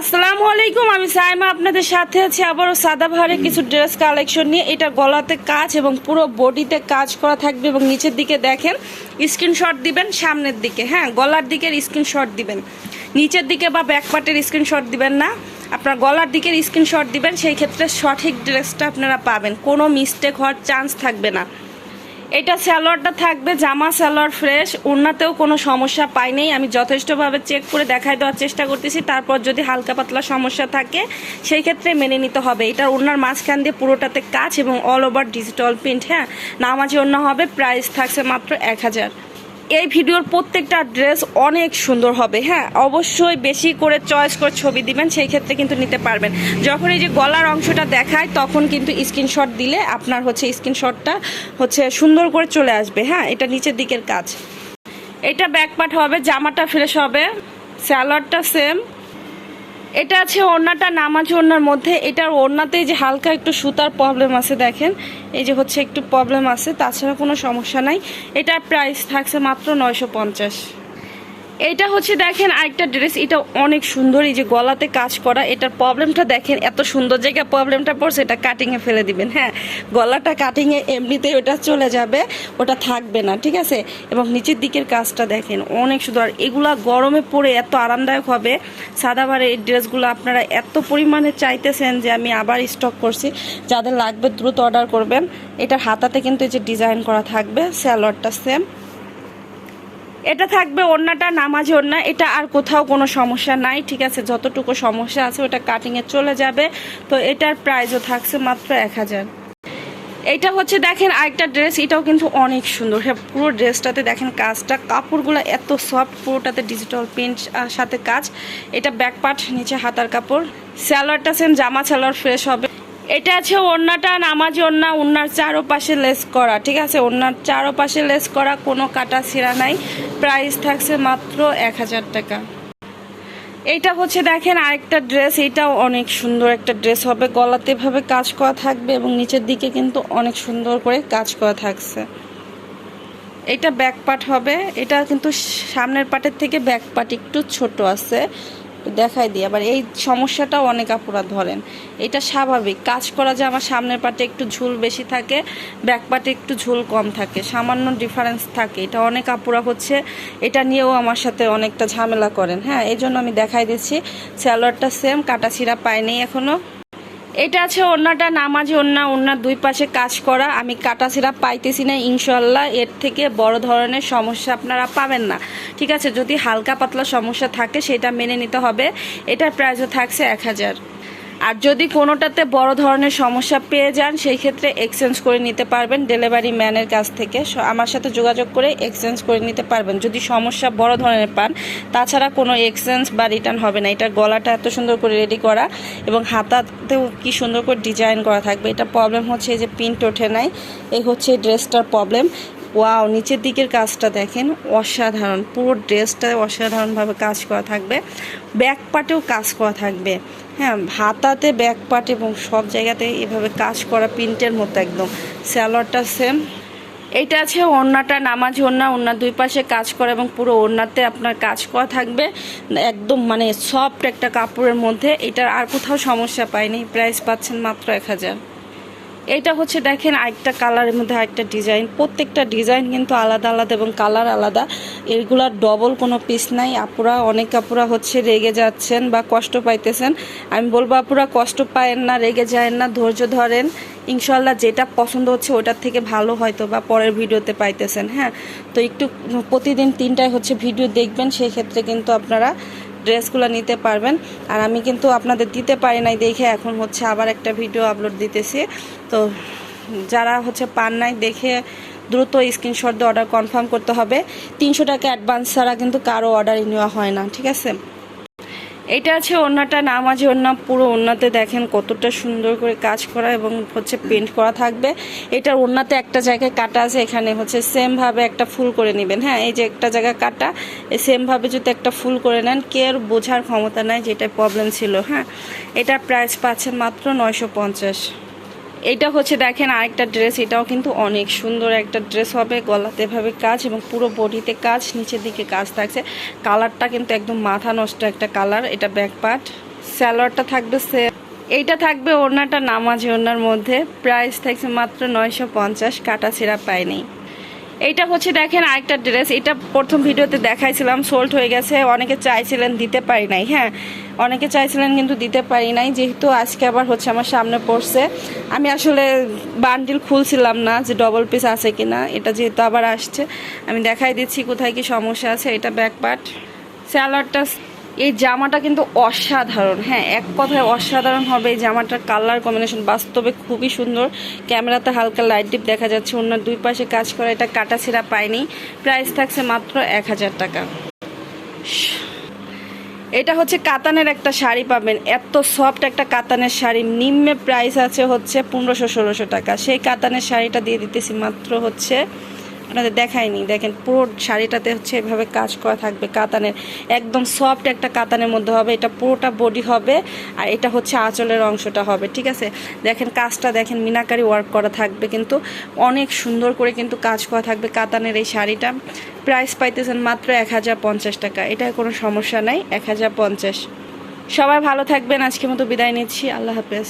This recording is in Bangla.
আসসালামু আলাইকুম, আমি সাইমা আপনাদের সাথে আছি। আবারও সাদা ভারে কিছু ড্রেস কালেকশন নিয়ে। এটা গলাতে কাজ এবং পুরো বডিতে কাজ করা থাকবে এবং নিচের দিকে দেখেন স্ক্রিনশট দিবেন, সামনের দিকে হ্যাঁ গলার দিকের স্ক্রিনশট দিবেন। নিচের দিকে বা ব্যাক পার্টের স্ক্রিনশট দিবেন না। আপনার গলার দিকের স্ক্রিনশট দিবেন, সেই ক্ষেত্রে সঠিক ড্রেসটা আপনারা পাবেন। কোনো মিস্টেক হওয়ার চান্স থাকবে না। এটা স্যালোয়ারটা থাকবে, জামা স্যালোয়ার ফ্রেশ। ওনাতেও কোনো সমস্যা পাই পাইনি আমি যথেষ্টভাবে চেক করে দেখাই দেওয়ার চেষ্টা করতেছি। তারপর যদি হালকা পাতলা সমস্যা থাকে, সেই ক্ষেত্রে মেনে নিতে হবে। এটা ওনার মাঝখান দিয়ে পুরোটাতে কাজ এবং অল ওভার ডিজিটাল প্রিন্ট হ্যাঁ? নামাজি অন্য হবে প্রাইস থাকছে মাত্র এক হাজার। এই ভিডিওর প্রত্যেকটা ড্রেস অনেক সুন্দর হবে হ্যাঁ? অবশ্যই বেশি করে চয়েস করে ছবি দিবেন, সেই ক্ষেত্রে কিন্তু নিতে পারবেন। যখন এই যে গলার অংশটা দেখায়, তখন কিন্তু স্ক্রিনশট দিলে আপনার হচ্ছে স্ক্রিনশটটা হচ্ছে সুন্দর করে চলে আসবে হ্যাঁ? এটা নিচের দিকের কাজ। এটা ব্যাকপাট হবে, জামাটা ফ্রেশ হবে স্যালাডটা সেম এটা আছে ওড়নাটা নামাজ ওড়নার মধ্যে। এটার ওড়নাতে যে হালকা একটু সুতার প্রবলেম আছে, দেখেন। এই যে হচ্ছে একটু প্রবলেম আছে, তাছাড়া কোনো সমস্যা নাই। এটার প্রাইস থাকছে মাত্র নয়শো পঞ্চাশ। এটা হচ্ছে দেখেন আরেকটা ড্রেস, এটা অনেক সুন্দর, এই যে গলাতে কাজ করা, এটার প্রবলেমটা দেখেন, এত সুন্দর জায়গায় প্রবলেমটা পড়ছে, এটা কাটিংয়ে ফেলে দিবেন হ্যাঁ। গলাটা কাটিংয়ে এমনিতেই ওটা চলে যাবে, ওটা থাকবে না, ঠিক আছে? এবং নিচের দিকের কাজটা দেখেন, অনেক সুন্দর, আর এগুলা গরমে পরে এত আরামদায়ক হবে। সাদাবারে এই ড্রেসগুলো আপনারা এত পরিমাণে চাইতেছেন যে আমি আবার স্টক করছি, যাদের লাগবে দ্রুত অর্ডার করবেন। এটার হাতাতে কিন্তু এই যে ডিজাইন করা থাকবে স্যালোয়ারটা সেম এটা থাকবে ওড়নাটা, নামাজ ওড়না, এটা আর কোথাও কোনো সমস্যা নাই, ঠিক আছে? যতটুকু সমস্যা আছে, ওটা কাটিংয়ে চলে যাবে। তো এটার প্রাইসও থাকছে মাত্র এক হাজার। এইটা হচ্ছে দেখেন আরেকটা ড্রেস এটাও কিন্তু অনেক সুন্দর। হ্যাঁ পুরো ড্রেসটাতে দেখেন কাজটা, কাপড়গুলো এত সফট পুরোটাতে ডিজিটাল প্রিন্ট সাথে কাজ। এটা ব্যাক পার্ট নিচে হাতার কাপড়। স্যালোয়ারটা সেম জামা স্যালোয়ার ফ্রেশ হবে। এটা আছে ওড়নাটা, নামাজি ওড়না, ওড়নার চারোপাশে লেস করা, ঠিক আছে? ওড়নার চারোপাশে লেস করা, কোনো কাটা ছিঁড়া নাই। প্রাইস থাকছে মাত্র এক হাজার টাকা। এইটা হচ্ছে দেখেন আরেকটা ড্রেস এটাও অনেক সুন্দর একটা ড্রেস হবে। গলাতে ভাবে কাজ করা থাকবে এবং নিচের দিকে কিন্তু অনেক সুন্দর করে কাজ করা থাকছে। এটা ব্যাক পার্ট হবে। এটা কিন্তু সামনের পার্টের থেকে ব্যাক পার্ট একটু ছোট আছে। দেখাই দিই, আবার এই সমস্যাটাও অনেক আপুরা ধরেন। এটা স্বাভাবিক, কাজ করা যে আমার সামনের পাটে একটু ঝুল বেশি থাকে ব্যাক পাটে একটু ঝুল কম থাকে, সামান্য ডিফারেন্স থাকে, এটা অনেক আপুরা হচ্ছে, এটা নিয়েও আমার সাথে অনেকটা ঝামেলা করেন। হ্যাঁ এই জন্য আমি দেখাই দিচ্ছি স্যালোয়ারটা সেম কাটা ছিঁড়া পায়নি এখনও এটা আছে ওড়নাটা, নামাজ ওনা ওনার দুই পাশে কাজ করা। আমি কাটা সিরাপ পাইতেছি না ইনশাল্লাহ এর থেকে বড় ধরনের সমস্যা আপনারা পাবেন না। ঠিক আছে, যদি হালকা পাতলা সমস্যা থাকে, সেটা মেনে নিতে হবে। এটার প্রাইসও থাকছে এক হাজার। আর যদি কোনোটাতে বড় ধরনের সমস্যা পেয়ে যান, সেই ক্ষেত্রে এক্সচেঞ্জ করে নিতে পারবেন ডেলিভারি ম্যানের কাছ থেকে। আমার সাথে যোগাযোগ করে এক্সচেঞ্জ করে নিতে পারবেন। যদি সমস্যা বড় ধরনের পান, তাছাড়া কোনো এক্সচেঞ্জ বা রিটার্ন হবে না। এটার গলাটা এত সুন্দর করে রেডি করা এবং হাতাতেও কি সুন্দর করে ডিজাইন করা থাকবে। এটা প্রবলেম হচ্ছে এই যে প্রিন্ট ওঠে নাই, এই হচ্ছে ড্রেসটার প্রবলেম ওয়াও নিচের দিকের কাজটা দেখেন, অসাধারণ। পুরো ড্রেসটা অসাধারণভাবে কাজ করা থাকবে। ব্যাক পার্টেও কাজ করা থাকবে। হ্যাঁ হাতাতে ব্যাক পার্ট এবং সব জায়গাতে এভাবে কাজ করা প্রিন্টের মতো একদম। স্যালোয়ারটা সেম এইটা আছে ওড়নাটা, নামাজ ওড়না ওড়নার দুই পাশে কাজ করা এবং পুরো ওড়নাতে আপনার কাজ করা থাকবে। একদম মানে সফট একটা কাপড়ের মধ্যে। এটার আর কোথাও সমস্যা পায়নি প্রাইস পাচ্ছেন মাত্র এক হাজার। এইটা হচ্ছে দেখেন আরেকটা কালারের মধ্যে আরেকটা ডিজাইন প্রত্যেকটা ডিজাইন কিন্তু আলাদা আলাদা এবং কালার আলাদা। এগুলার ডবল কোনো পিস নাই। আপুরা, অনেক আপুরা হচ্ছে রেগে যাচ্ছেন বা কষ্ট পাইতেছেন। আমি বলব আপুরা, কষ্ট পায়েন না, রেগে যায়েন না, ধৈর্য ধরেন। ইনশাল্লাহ যেটা পছন্দ হচ্ছে ওটার থেকে ভালো হয়তো বা পরের ভিডিওতে পাইতেছেন হ্যাঁ? তো একটু প্রতিদিন তিনটায় হচ্ছে ভিডিও দেখবেন সেই ক্ষেত্রে কিন্তু আপনারা ড্রেসগুলো নিতে পারবেন। আর আমি কিন্তু আপনাদের দিতে পারি নাই দেখে এখন হচ্ছে আবার একটা ভিডিও আপলোড দিতেছি। তো যারা হচ্ছে পান নাই দেখে দ্রুত স্ক্রিনশট দিয়ে অর্ডার কনফার্ম করতে হবে। তিনশো টাকা অ্যাডভান্স ছাড়া কিন্তু কারও অর্ডারই নেওয়া হয় না, ঠিক আছে? এটা আছে ওড়নাটা আছে ওড়না, পুরো ওড়নাতে দেখেন কতটা সুন্দর করে কাজ করা এবং হচ্ছে পেন্ট করা থাকবে। এটার ওড়নাতে একটা জায়গায় কাটা আছে, এখানে হচ্ছে সেমভাবে একটা ফুল করে নেবেন। হ্যাঁ এই যে একটা জায়গা কাটা সেমভাবে যদি একটা ফুল করে নেন কে আর বোঝার ক্ষমতা নাই যেটা প্রবলেম ছিল। হ্যাঁ এটা প্রাইস পাচ্ছেন মাত্র নয়শো পঞ্চাশ। এইটা হচ্ছে দেখেন আরেকটা ড্রেস এটাও কিন্তু অনেক সুন্দর একটা ড্রেস হবে, গলাতে ভাবে কাজ এবং পুরো বডিতে কাজ, নিচের দিকে কাজ থাকছে। কালারটা কিন্তু একদম মাথা নষ্ট একটা কালার এটা ব্যাক পার্ট স্যালোয়ারটা থাকবে সে এইটা থাকবে ওড়নাটা নামাজি ওড়নার মধ্যে প্রাইস থাকছে মাত্র নয়শো পঞ্চাশ, কাটা ছেঁড়া পায়নি এইটা হচ্ছে দেখেন আরেকটা ড্রেস এটা প্রথম ভিডিওতে দেখাইছিলাম সোল্ড হয়ে গেছে, অনেকে চাইছিলেন দিতে পারি নাই হ্যাঁ? অনেকে চাইছিলেন কিন্তু দিতে পারি নাই, যেহেতু আজকে আবার হচ্ছে আমার সামনে পড়ছে। আমি আসলে বান্ডিল খুলছিলাম না যে ডবল পিস আছে কি না এটা যেহেতু আবার আসছে। আমি দেখাই দিচ্ছি কোথায় কি সমস্যা আছে, এটা ব্যাক পার্ট এই জামাটা কিন্তু অসাধারণ। হ্যাঁ এক কথায় অসাধারণ হবে এই জামাটার কালার কম্বিনেশন বাস্তবে খুবই সুন্দর। ক্যামেরাতে হালকা লাইট ডিপ দেখা যাচ্ছে। অন্য দুই পাশে কাজ করা, এটা কাটা ছিঁড়া পায়নি প্রাইস থাকছে মাত্র এক হাজার টাকা। এটা হচ্ছে কাতানের একটা শাড়ি পাবেন। এত সফট একটা কাতানের শাড়ি। নিম্নে প্রাইস আছে হচ্ছে পনেরোশো, ষোলোশো টাকা। সেই কাতানের শাড়িটা দিয়ে দিতেছি মাত্র হচ্ছে আপনাদের দেখায়নি। দেখেন, পুরো শাড়িটাতে হচ্ছে এভাবে কাজ করা থাকবে, কাতানের, একদম সফট একটা কাতানের মধ্যে হবে। এটা পুরোটা বডি হবে আর এটা হচ্ছে আঁচলের অংশটা হবে, ঠিক আছে? দেখেন, কাজটা দেখেন, মিনাকারি ওয়ার্ক করা থাকবে কিন্তু অনেক সুন্দর করে কিন্তু কাজ করা থাকবে কাতানের এই শাড়িটা। প্রাইস পাইতেছেন মাত্র এক হাজার পঞ্চাশ টাকা। এটায় কোনো সমস্যা নাই, এক হাজার পঞ্চাশ। সবাই ভালো থাকবেন, আজকের মতো বিদায় নিচ্ছি। আল্লাহ হাফেজ।